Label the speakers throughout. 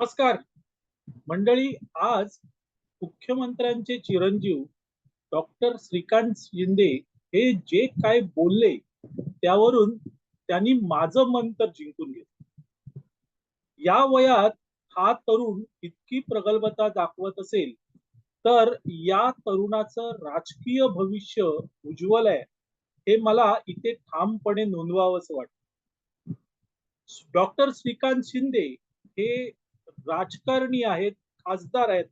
Speaker 1: नमस्कार. मंडळी आज मुख्यमंत्र्यांचे चिरंजीव डॉक्टर श्रीकांत शिंदे हे जे काय बोलले त्यावरून त्यांनी माझं मन तर जिंकून घेतलं. या वयात हा तरुण इतकी प्रगल्भता दाखवत असेल तर या तरुणाचं राजकीय भविष्य उज्ज्वल आहे हे मला इथे ठामपणे नोंदवावंच वाटतं. डॉक्टर श्रीकांत शिंदे हे राजकारणी आहेत खासदार आहेत.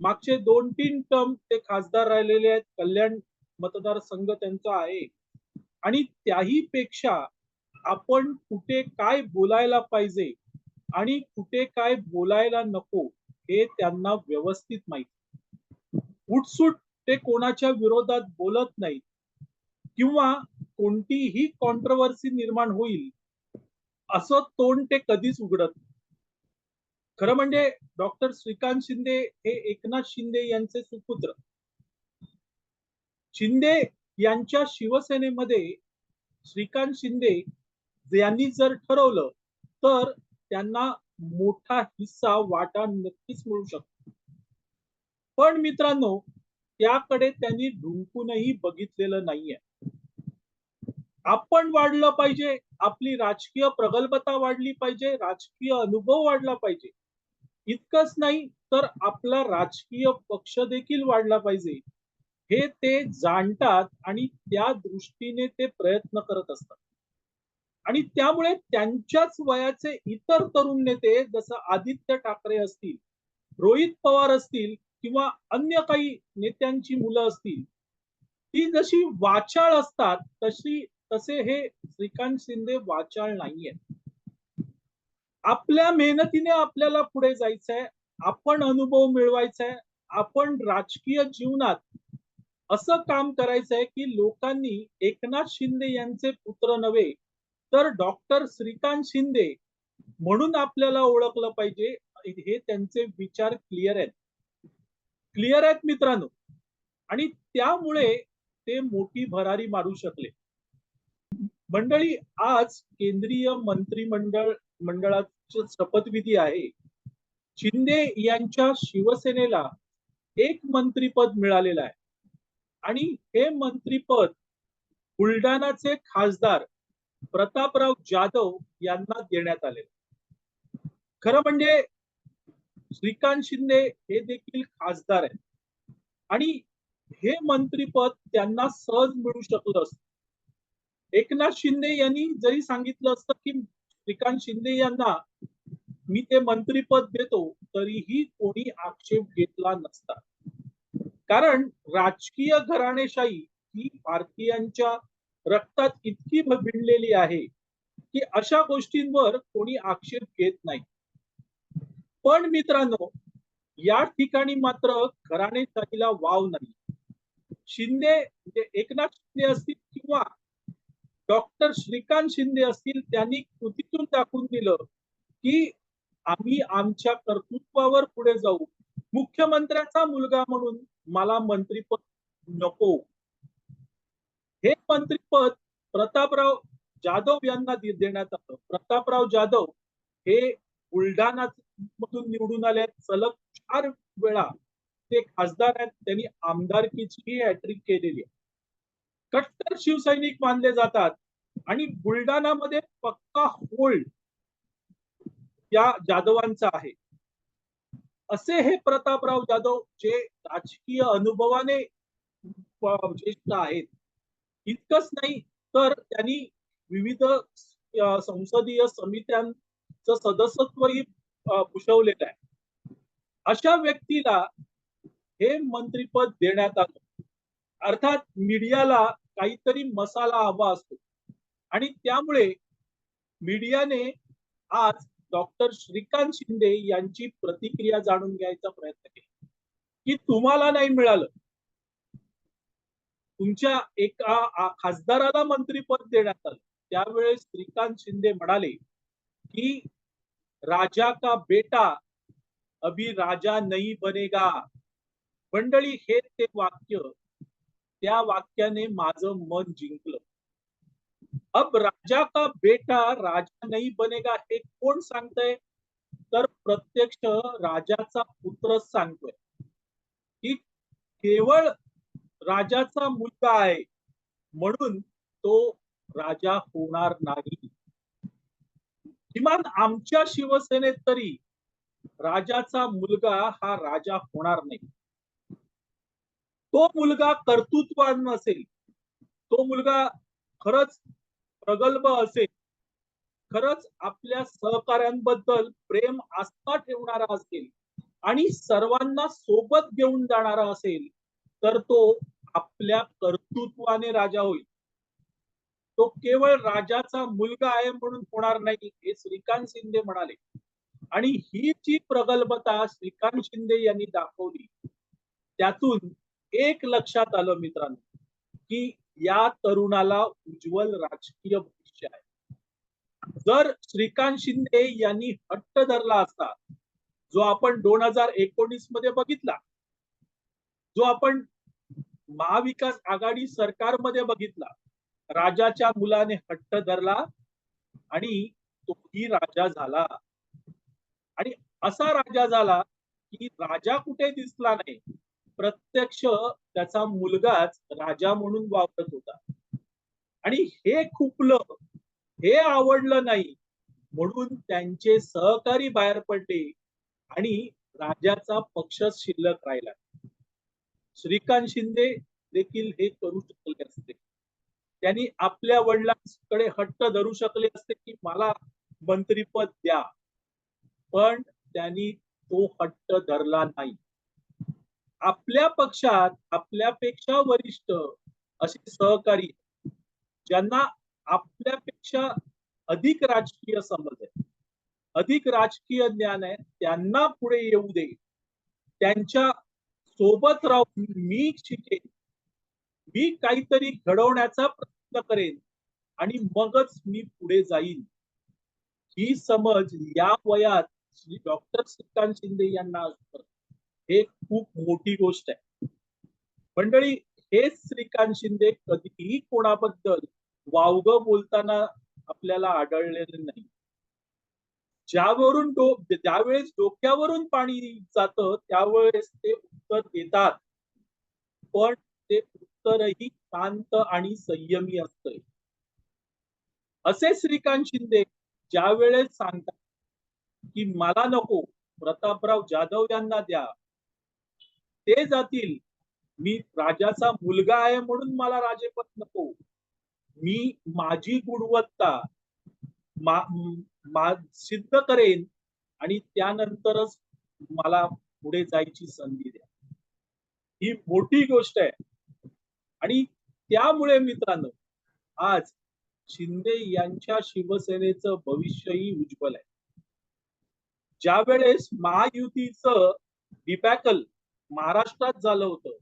Speaker 1: मागचे दोन तीन टर्म ते खासदार राहिलेले आहेत. कल्याण मतदारसंघ त्यांचा आहे. आणि त्याही पेक्षा आपण कुठे काय बोलायला पाहिजे आणि कुठे काय बोलायला नको हे त्यांना व्यवस्थित माहिती. उठसूट ते कोणाच्या विरोधात बोलत नाहीत. किंवा कोणतीही कॉन्ट्रोवर्सी निर्माण होईल असं तोंड ते कधीच उघडत नाही. खरं म्हणजे डॉक्टर श्रीकांत शिंदे हे एकनाथ शिंदे यांचे सुपुत्र. शिंदे यांच्या शिवसेनेमध्ये श्रीकांत शिंदे यांनी जर ठरवलं तर त्यांना मोठा हिस्सा वाटा नक्कीच मिळू शकतो. पण मित्रांनो त्याकडे त्यांनी ढुंकूनही बघितलेलं नाहीये. आपण वाढलं पाहिजे आपली राजकीय प्रगल्भता वाढली पाहिजे राजकीय अनुभव वाढला पाहिजे. इतकंच नाही तर आपला राजकीय पक्ष देखील वाढला पाहिजे. हे ते जाणतात आणि त्या दृष्टीने ते प्रयत्न करत असतात. आणि त्यामुळे त्यांच्याच वयाचे इतर तरुण नेते जसं आदित्य ठाकरे असतील रोहित पवार असतील किंवा अन्य काही नेत्यांची मुलं असतील ती जशी वाचाळ असतात तशी तसे हे श्रीकांत शिंदे वाचाळ नाहीयेत. आपल्या मेहनतीने आपल्याला पुढे जायचंय आपण अनुभव मिळवायचा आहे आपण राजकीय जीवनात असं काम करायचंय की लोकांनी एकनाथ शिंदे यांचे पुत्र नव्हे तर डॉक्टर श्रीकांत शिंदे म्हणून आपल्याला ओळखलं पाहिजे हे त्यांचे विचार क्लिअर आहेत. क्लिअर आहेत मित्रांनो. आणि त्यामुळे ते मोठी भरारी मारू शकले. मंडळी आज केंद्रीय मंत्रिमंडळ मंडळाची शपथविधी आहे. शिंदे यांच्या शिवसेनेला एक मंत्रीपद मिळालेलं आहे. आणि हे मंत्रीपद बुलढाणाचे खासदार प्रतापराव जाधव यांना देण्यात आले खरं म्हणजे श्रीकांत शिंदे हे देखील खासदार आहेत. आणि हे मंत्रीपद त्यांना सहज मिळू शकलं असत. एकनाथ शिंदे यांनी जरी सांगितलं असतं की श्रीकांत शिंदे यांना मी ते मंत्रीपद देतो तरीही कोणी आक्षेप घेतला नसता. कारण राजकीय घराणेशाही ही भारतीयांच्या रक्तात इतकी भिडलेली आहे की अशा गोष्टींवर कोणी आक्षेप घेत नाही. पण मित्रांनो या ठिकाणी मात्र घराणेशाहीला वाव नाही. शिंदे म्हणजे एकनाथ शिंदे असतील किंवा डॉक्टर श्रीकांत शिंदे असतील त्यांनी कृतीतून दाखवून दिलं की आम्ही आमच्या कर्तृत्वावर पुढे जाऊ. मुख्यमंत्र्याचा मुलगा म्हणून मला मंत्रीपद नको. हे मंत्रीपद प्रतापराव जाधव यांना देण्यात आलं. प्रतापराव जाधव हे बुलढाणा मधून निवडून आले सलग चार वेळा ते खासदार आहेत. त्यांनी आमदारकीची हॅट्रिक केलेली आहे. कट्टर शिवसैनिक मानले जातात. आणि बुलढाणामध्ये पक्का होल्ड या जाधवांचा आहे. असे हे प्रतापराव जाधव जे राजकीय अनुभवाने ज्येष्ठ आहेत. इतकंच नाही तर त्यांनी विविध संसदीय समित्यांचं सदस्यत्वही भूषवलेलं आहे. अशा व्यक्तीला हे मंत्रीपद देण्यात आलं. अर्थात मीडियाला काहीतरी मसाला हवा असतो. आणि त्यामुळे मीडियाने आज डॉक्टर श्रीकांत शिंदे यांची प्रतिक्रिया जाणून घ्यायचा प्रयत्न केला. की तुम्हाला नाही मिळालं. तुमच्या एका खासदाराला मंत्रीपद देण्यात आलं. त्यावेळेस श्रीकांत शिंदे म्हणाले की राजा का बेटा अभी राजा नाही बनेगा. मंडळी हे ते वाक्य. त्या वाक्याने माझं मन जिंकलं. अब राजा का बेटा राजा नहीं बनेगा हे कोण सांगतय? तर प्रत्यक्ष राजाचा पुत्रच सांगतोय. की केवळ राजाचा मुलगा आहे म्हणून तो राजा होणार नाही. किमान आमच्या शिवसेनेत तरी राजाचा मुलगा हा राजा होणार नाही. तो मुलगा कर्तृत्वान नसेल तो मुलगा खरंच प्रगल्भ असेल खरंच आपल्या सहकाऱ्यांबद्दल प्रेम आस्था ठेवणारा असेल आणि सर्वांना सोबत घेऊन जाणारा असेल तर तो आपल्या कर्तृत्वाने राजा होईल. तो केवळ राजाचा मुलगा आहे म्हणून होणार नाही हे श्रीकांत शिंदे म्हणाले. आणि ही जी प्रगल्भता श्रीकांत शिंदे यांनी दाखवली त्यातून एक लक्षात आलं मित्रांनो की या तरुणाला उज्ज्वल राजकीय भविष्य आहे. जर श्रीकांत शिंदे यांनी हट्ट धरला असता जो आपण दोन हजार एकोणीसमध्ये बघितला जो आपण महाविकास आघाडी सरकारमध्ये बघितला राजाच्या मुलाने हट्ट धरला आणि तोही राजा झाला. आणि असा राजा झाला की राजा कुठे दिसला नाही प्रत्यक्ष त्याचा मुलगाच राजा म्हणून वावरत होता. आणि हे खुपलं हे आवडलं नाही म्हणून त्यांचे सहकारी बाहेर पडले आणि राजाचा पक्षच शिल्लक राहिला. श्रीकांत शिंदे देखील हे करू शकले असते. त्यांनी आपल्या वडिलांकडे हट्ट धरू शकले असते की मला मंत्रीपद द्या. पण त्यांनी तो हट्ट धरला नाही. आपल्या पक्षात आपल्यापेक्षा वरिष्ठ असे सहकारी ज्यांना आपल्यापेक्षा अधिक राजकीय समज आहे अधिक राजकीय ज्ञान आहे त्यांना पुढे येऊ दे. त्यांच्यासोबत राहून मी शिकेन. मी काहीतरी घडवण्याचा प्रयत्न करेन आणि मगच मी पुढे जाईन. ही समज या वयात श्री डॉक्टर श्रीकांत शिंदे यांना हे खूप मोठी गोष्ट आहे. मंडळी हेच श्रीकांत शिंदे कधीही कोणाबद्दल वावग बोलताना आपल्याला आढळलेले नाही. ज्यावरून डो ज्यावेळेस डोक्यावरून पाणी जात त्यावेळेस ते उत्तर देतात. पण ते उत्तरही शांत आणि संयमी असत असे श्रीकांत शिंदे ज्यावेळेस सांगतात की मला नको प्रतापराव जाधव यांना द्या ते जातील. मी राजाचा मुलगा आहे म्हणून मला राजेपद नको. मी माझी गुणवत्ता सिद्ध करेन आणि त्यानंतरच मला पुढे जायची संधी द्या. ही मोठी गोष्ट आहे. आणि त्यामुळे मित्रांनो आज शिंदे यांच्या शिवसेनेचं भविष्यही उज्ज्वल आहे. ज्या वेळेस महायुतीचं डिपॅकल महाराष्ट्रात झालं होतं.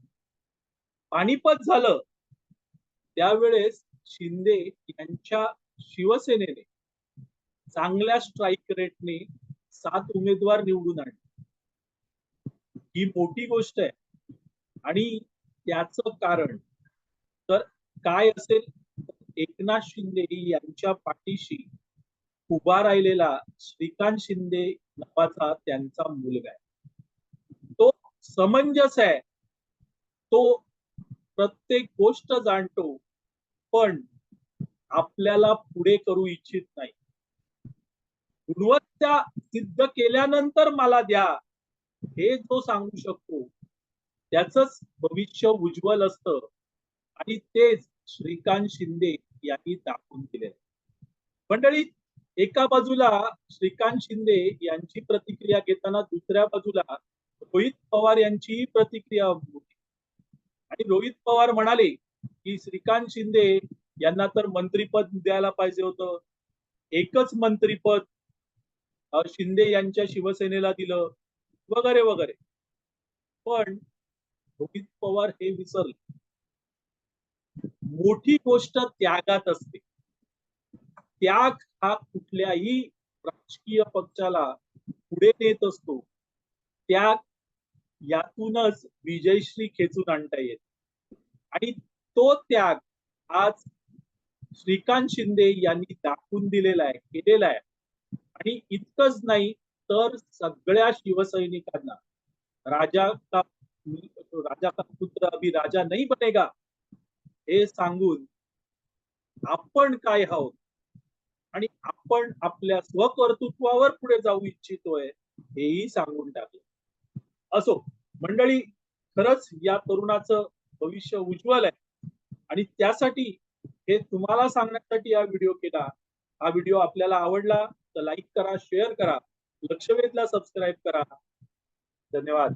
Speaker 1: पानिपत झालं. त्यावेळेस शिंदे यांच्या शिवसेनेने चांगल्या स्ट्राईक रेटने सात उमेदवार निवडून आणले. ही मोठी गोष्ट आहे. आणि त्याचं कारण तर काय असेल? एकनाथ शिंदे यांच्या पाठीशी उभा राहिलेला श्रीकांत शिंदे नावाचा त्यांचा मुलगा आहे. समंजस आहे. तो प्रत्येक गोष्ट जाणतो पण आपल्याला पुढे करू इच्छित नाही. गुणवत्ता सिद्ध केल्यानंतर मला द्या हे जो सांगू शकतो त्याच भविष्य उज्ज्वल असत. आणि तेच श्रीकांत शिंदे यांनी दाखवून दिले मंडळी एका बाजूला श्रीकांत शिंदे यांची प्रतिक्रिया घेताना दुसऱ्या बाजूला रोहित पवार यांची प्रतिक्रिया होती आणि रोहित पवार म्हणाले की श्रीकांत शिंदे यांना तर मंत्रीपद द्यायला पाहिजे होतं. एकच मंत्रीपद शिंदे यांच्या शिवसेनेला दिलं वगैरे वगैरे. पण रोहित पवार हे विसरले. मोठी गोष्ट त्यागात असते. त्याग हा कुठल्याही राजकीय पक्षाला पुढे नेत असतो. त्याग यातूनच विजयश्री खेचून आणता येत आणि तो त्याग आज श्रीकांत शिंदे यांनी दाखवून दिलेला आहे केलेला आहे. आणि इतकंच नाही तर सगळ्या शिवसैनिकांना राजा का राजा का पुत्र अभी राजा नाही बनेगा हे सांगून आपण काय आहोत? आणि आपण आपल्या स्वकर्तृत्वावर पुढे जाऊ इच्छितोय हेही सांगून टाकलं. असो. मंडळी खरंच या तरुणाचं भविष्य उज्ज्वल आहे. आणि त्यासाठी हे तुम्हाला सांगण्यासाठी हा व्हिडिओ केला. हा व्हिडिओ आपल्याला आवडला तर लाईक करा शेअर करा. लक्षवेधला सबस्क्राईब करा. धन्यवाद.